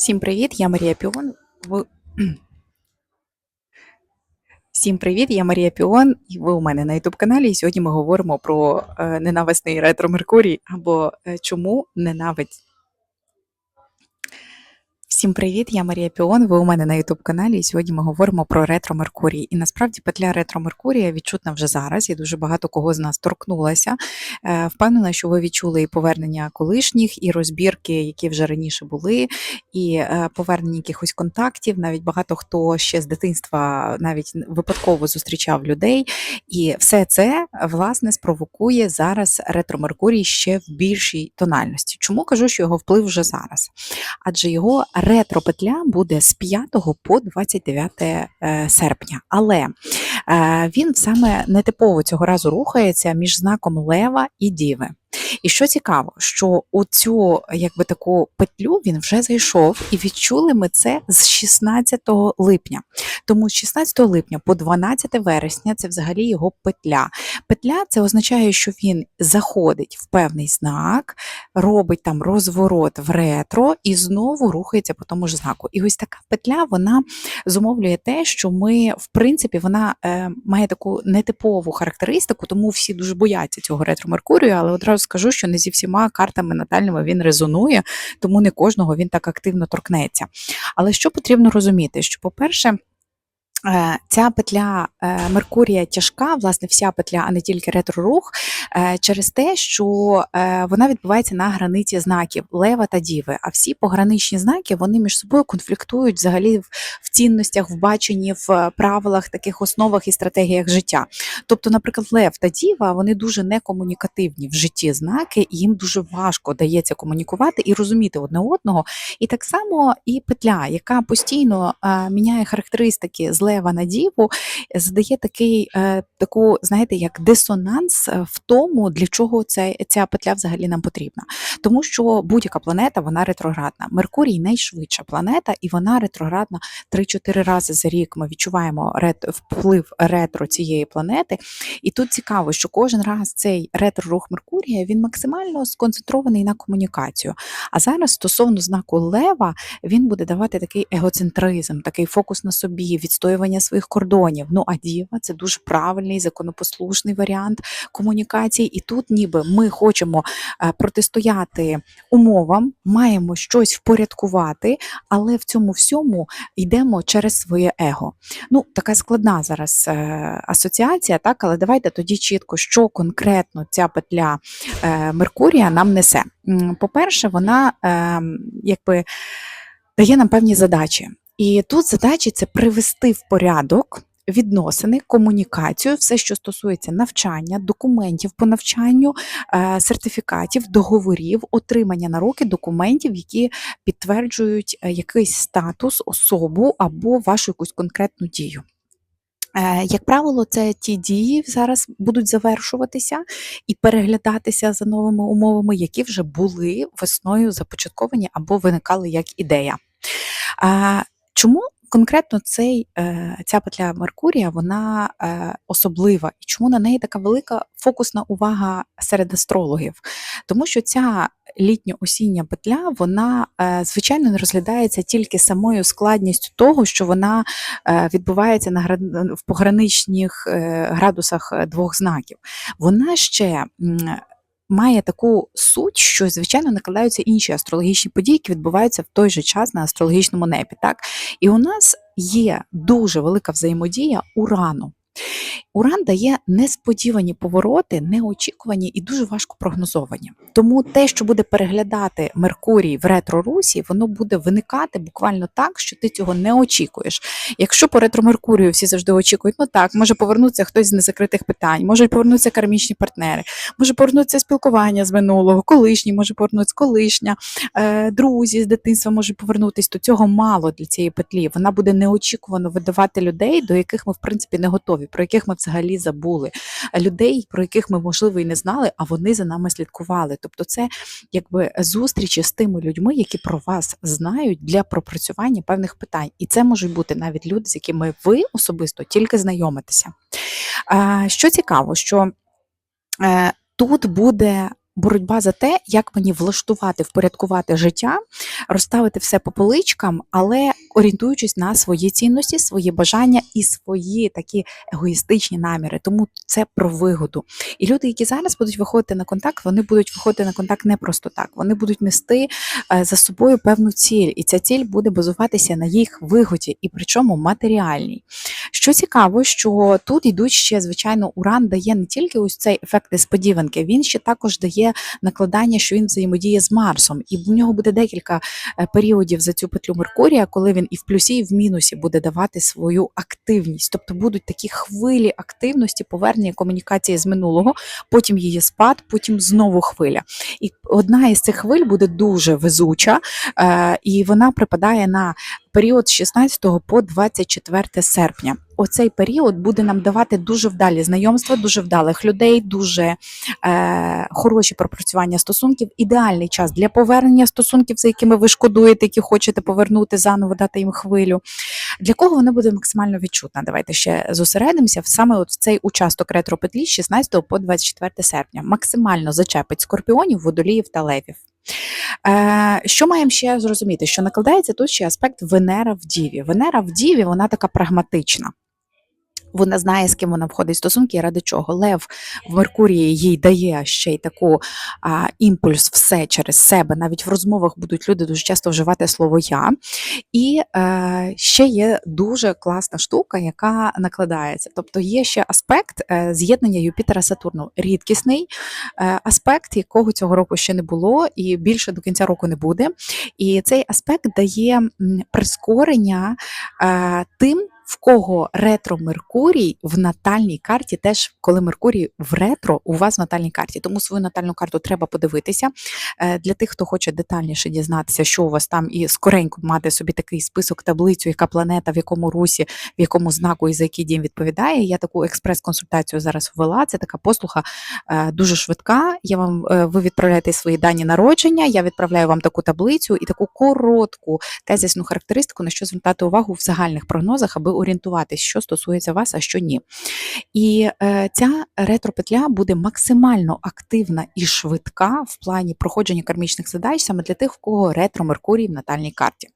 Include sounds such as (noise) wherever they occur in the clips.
Всім привіт, я Марія Піон. Ви... (clears throat) Всім привіт, я Марія Піон, і ви у мене на youtube каналі. І сьогодні ми говоримо про е, ненависний ретро Меркурій або е, чому ненавидь. Всім привіт, я Марія Піон. Ви у мене на youtube каналі. І сьогодні ми говоримо про ретро Меркурій. І насправді петля ретро Меркурія відчутна вже зараз, і дуже багато кого з нас торкнулася. Е, Впевнена, що ви відчули і повернення колишніх, і розбірки, які вже раніше були, і е, повернення якихось контактів. Навіть багато хто ще з дитинства навіть випадково зустрічав людей. І все це власне спровокує зараз ретро Меркурій ще в більшій тональності. Чому кажу, що його вплив вже зараз? Адже його ретро-петля буде з 5 по 29 е, серпня. Але він саме нетипово цього разу рухається між знаком Лева і Діви. І що цікаво, що у цю якби таку петлю він вже зайшов, і відчули ми це з 16 липня. Тому з 16 липня по 12 вересня це взагалі його петля. Петля це означає, що він заходить в певний знак, робить там розворот в ретро і знову рухається по тому ж знаку. І ось така петля вона зумовлює те, що ми, в принципі, вона е, має таку нетипову характеристику, тому всі дуже бояться цього ретро Меркурію, але одразу скажу, що не зі всіма картами натальними він резонує, тому не кожного він так активно торкнеться. Але що потрібно розуміти? Що, по-перше, Е, Ця петля е, Меркурія тяжка, власне, вся петля, а не тільки ретро-рух, е, через те, що вона відбувається на границі знаків Лева та Діви. А всі пограничні знаки вони між собою конфліктують взагалі в цінностях, в баченні, в правилах, таких основах і стратегіях життя. Тобто, наприклад, Лев та Діва вони дуже некомунікативні в житті знаки, і їм дуже важко дається комунікувати і розуміти одне одного. І так само і петля, яка постійно міняє характеристики з Лева на Діву, задає такий, е, таку, знаєте, як дисонанс е, в тому, для чого ця, ця петля взагалі нам потрібна. Тому що будь-яка планета вона ретроградна. Меркурій найшвидша планета, і вона ретроградна 3-4 рази за рік. Ми відчуваємо рет, вплив ретро цієї планети. І тут цікаво, що кожен раз цей ретро-рух Меркурія він максимально сконцентрований на комунікацію. А зараз стосовно знаку Лева він буде давати такий егоцентризм, такий фокус на собі, відстоювання своїх кордонів. Ну а діва це дуже правильний, законопослушний варіант комунікації. І тут, ніби ми хочемо е, протистояти умовам, маємо щось впорядкувати, але в цьому всьому йдемо через своє его. Ну, така складна зараз е, асоціація, так, але давайте тоді чітко, що конкретно ця петля е, Меркурія нам несе. По-перше, вона ем, якби дає нам певні задачі. І тут задачі це привести в порядок. Відносини, комунікацію, все, що стосується навчання, документів по навчанню, е, сертифікатів, договорів, отримання на руки документів, які підтверджують е, якийсь статус, особу або вашу якусь конкретну дію. Е, як правило, це ті дії зараз будуть завершуватися і переглядатися за новими умовами, які вже були весною започатковані або виникали як ідея. Чому конкретно цей, е, ця петля Меркурія вона е, особлива і чому на неї така велика фокусна увага серед астрологів? Тому що ця літньо-осіння петля, вона, е, звичайно, не розглядається тільки самою складністю того, що вона відбувається на в пограничних градусах двох знаків. Вона ще має таку суть, що, звичайно, накладаються інші астрологічні події, які відбуваються в той же час на астрологічному небі. Так? І у нас є дуже велика взаємодія урану. Уран дає несподівані повороти, неочікувані і дуже важко прогнозовані. Тому те, що буде переглядати Меркурій в ретро-русі, воно буде виникати буквально так, що ти цього не очікуєш. Якщо по ретро-Меркурію всі завжди очікують, ну так, може повернутися хтось з незакритих питань, можуть повернутися кармічні партнери, може повернутися спілкування з минулого, колишні, може повернутися колишня, е, друзі з дитинства можуть повернутися, то цього мало для цієї петлі. Вона буде неочікувано видавати людей, до яких ми в принципі не готові, про яких ми взагалі забули, людей, про яких ми, можливо, і не знали, а вони за нами слідкували. Тобто, це якби зустрічі з тими людьми, які про вас знають для пропрацювання певних питань. І це можуть бути навіть люди, з якими ви особисто тільки знайомитеся. Що цікаво, що е, тут буде боротьба за те, як мені влаштувати, впорядкувати життя, розставити все по поличкам, але орієнтуючись на свої цінності, свої бажання і свої такі егоїстичні наміри. Тому це про вигоду. І люди, які зараз будуть виходити на контакт, вони будуть виходити на контакт не просто так. Вони будуть нести е, за собою певну ціль, і ця ціль буде базуватися на їх вигоді, і причому матеріальній. Що цікаво, що тут йдуть ще, звичайно, уран дає не тільки ось цей ефект несподіванки, він ще також дає накладання, що він взаємодіє з Марсом, і в нього буде декілька е, періодів за цю петлю Меркурія, коли він і в плюсі, і в мінусі буде давати свою активність. Тобто будуть такі хвилі активності, повернення комунікації з минулого, потім її спад, потім знову хвиля. І одна із цих хвиль буде дуже везуча, е, і вона припадає на період з 16 по 24 серпня. Оцей період буде нам давати дуже вдалі знайомства, дуже вдалих людей, дуже е, хороші пропрацювання стосунків. Ідеальний час для повернення стосунків, за якими ви шкодуєте, які хочете повернути заново, дати їм хвилю. Для кого вона буде максимально відчутна? Давайте ще зосередимося саме от в цей участок ретропетлі з 16 по 24 серпня. Максимально зачепить скорпіонів, водоліїв та левів. Е, що маємо ще зрозуміти? Що накладається тут ще аспект Венера в Діві. Венера в Діві, вона така прагматична. Вона знає, з ким вона входить в стосунки ради чого. Лев в Меркурії їй дає ще й таку а, імпульс все через себе. Навіть в розмовах будуть люди дуже часто вживати слово я. І е, ще є дуже класна штука, яка накладається. Тобто є ще аспект е, з'єднання Юпітера Сатурну, рідкісний е, аспект, якого цього року ще не було, і більше до кінця року не буде. І цей аспект дає прискорення е, тим в кого ретро Меркурій в натальній карті, теж коли Меркурій в ретро у вас в натальній карті. Тому свою натальну карту треба подивитися. Е, Для тих, хто хоче детальніше дізнатися, що у вас там, і скоренько мати собі такий список, таблицю, яка планета, в якому русі, в якому знаку і за який дім відповідає. Я таку експрес-консультацію зараз ввела. Це така послуга е, дуже швидка. Я вам е, ви відправляєте свої дані народження. Я відправляю вам таку таблицю і таку коротку тезисну характеристику, на що звертати увагу в загальних прогнозах, аби орієнтуватись, що стосується вас, а що ні. І е, ця ретропетля буде максимально активна і швидка в плані проходження кармічних задач саме для тих, в кого ретро Меркурій в натальній карті.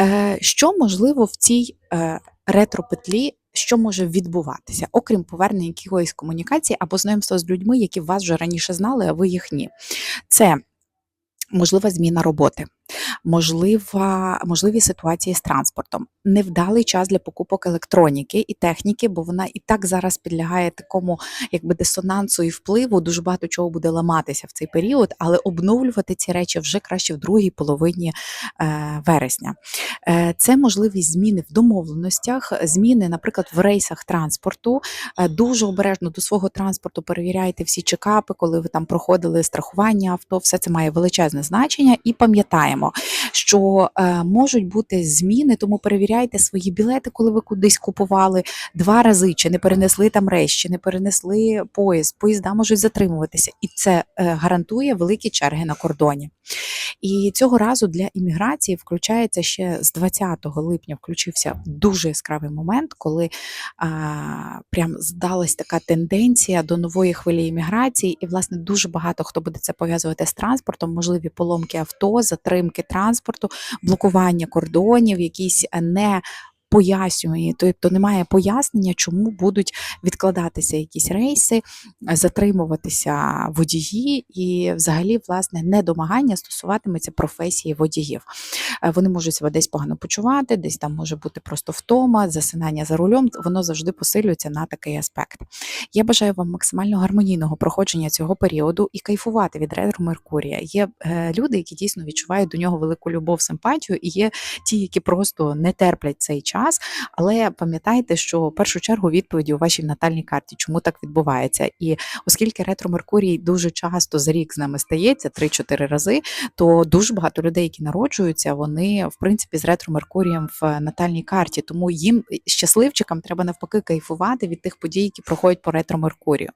Е, що можливо в цій е, ретропетлі? Що може відбуватися, окрім повернення якоїсь комунікації або знайомства з людьми, які вас вже раніше знали, а ви їх ні? Це можлива зміна роботи, можлива, можливі ситуації з транспортом, невдалий час для покупок електроніки і техніки, бо вона і так зараз підлягає такому якби дисонансу і впливу. Дуже багато чого буде ламатися в цей період, але обновлювати ці речі вже краще в другій половині е, вересня. Е, це можливість зміни в домовленостях, зміни, наприклад, в рейсах транспорту. Е, дуже обережно до свого транспорту перевіряйте всі чекапи, коли ви там проходили страхування авто. Все це має величезне значення, і пам'ятаємо, що е, можуть бути зміни, тому перевіряйте свої білети, коли ви кудись купували два рази, чи не перенесли там речі, не перенесли поїзд. Поїзда можуть затримуватися, і це е, гарантує великі черги на кордоні. І цього разу для імміграції включається ще з 20 липня. Включився дуже яскравий момент, коли а, прям здалась така тенденція до нової хвилі імміграції, і власне дуже багато хто буде це пов'язувати з транспортом, можливі поломки авто, затримки транспорту, блокування кордонів, якісь не пояснює, тобто немає пояснення, чому будуть відкладатися якісь рейси, затримуватися водії, і взагалі власне недомагання стосуватиметься професії водіїв. Е, Вони можуть себе десь погано почувати, десь там може бути просто втома, засинання за рулем. Воно завжди посилюється на такий аспект. Я бажаю вам максимально гармонійного проходження цього періоду і кайфувати від ретро Меркурія. Є е, люди, які дійсно відчувають до нього велику любов, симпатію, і є ті, які просто не терплять цей час. Але пам'ятайте, що в першу чергу відповіді у вашій натальній карті, чому так відбувається. І оскільки ретро Меркурій дуже часто за рік з нами стається 3-4 рази, то дуже багато людей, які народжуються, вони в принципі з ретро Меркурієм в натальній карті. Тому їм щасливчикам треба навпаки кайфувати від тих подій, які проходять по ретро Меркурію.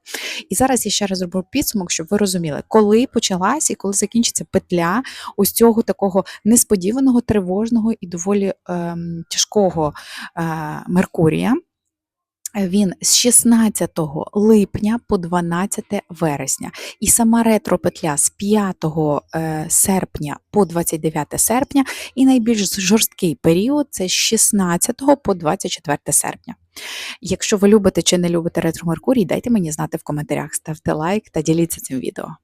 І зараз я ще раз зроблю підсумок, щоб ви розуміли, коли почалась і коли закінчиться петля ось цього такого несподіваного, тривожного і доволі ем, тяжкого е, Меркурія. Він з 16 липня по 12 вересня. І сама ретро-петля з 5 е, серпня по 29 серпня, і найбільш жорсткий період це з 16 по 24 серпня. Якщо ви любите чи не любите ретро Меркурій, дайте мені знати в коментарях, ставте лайк та діліться цим відео.